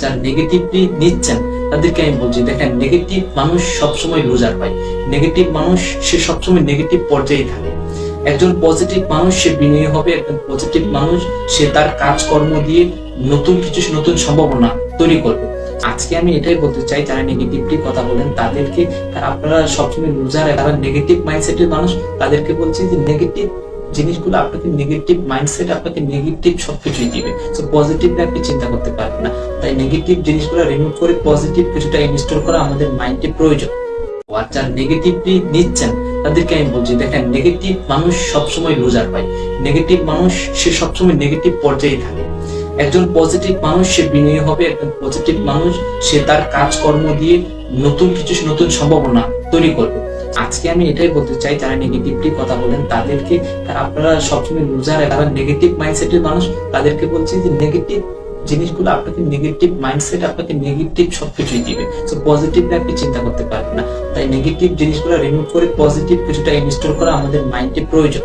যারা নেগেটিভলি নিচ্ছেন, তাদেরকে আমি বলছি, দেখেন নেগেটিভ মানুষ সবসময় লুজার পায়। নেগেটিভ মানুষ, সে সবসময় নেগেটিভ পর্যায়ে থাকে। একজন পজিটিভ মানুষ, সে বিনয়ী হবে, একজন পজিটিভ মানুষ, সে তার কাজকর্ম দিয়ে নতুন কিছু নতুন সম্ভাবনা তৈরি করবে। আজকে আমি এটাই বলতে চাই, যারা নেগেটিভলি কথা বলেন, তাদেরকে আপনারা সবসময় লুজার নেগেটিভ মাইন্ডসেটের মানুষ, তাদেরকে বলছি যে নেগেটিভ জিনিসগুলো আপনাকে নেগেটিভ মাইন্ডসেট আপনাকে নেগেটিভ সবকিছুই দিবে। তো পজিটিভলি আপনি চিন্তা করতে পারবেন না। নেগেটিভ জিনিসগুলো রিমুভ করে পজিটিভ কিছুটা ইনস্টল করা আমাদের মাইন্ডে প্রয়োজন। যারা নেগেটিভলি নিচ্ছেন, তাদেরকে আমি বলছি, দেখেন নেগেটিভ মানুষ সবসময় লুজার পায়। নেগেটিভ মানুষ, সে সবসময় নেগেটিভ পর্যায়ে থাকে। একজন পজিটিভ মানুষ, সে বিনয়ী হবে, একজন পজিটিভ মানুষ, সে তার কাজকর্ম দিয়ে নতুন কিছু নতুন সম্ভাবনা তৈরি করবে। আজকে আমি এটাই বলতে চাই, যারা নেগেটিভলি কথা বলেন, তাদেরকে আপনারা সবসময় লুজার তারা নেগেটিভ মাইন্ডসেটের মানুষ, তাদেরকে বলছি যে নেগেটিভ জিনিসগুলো আপনাকে নেগেটিভ মাইন্ডসেট আপনাকে নেগেটিভ সবকিছুই দিবে। তো পজিটিভলি আপনি চিন্তা করতে পারবেন না। তাই নেগেটিভ জিনিসগুলো রিমুভ করে পজিটিভ কিছুটা ইনস্টল করা আমাদের মাইন্ডে প্রয়োজন।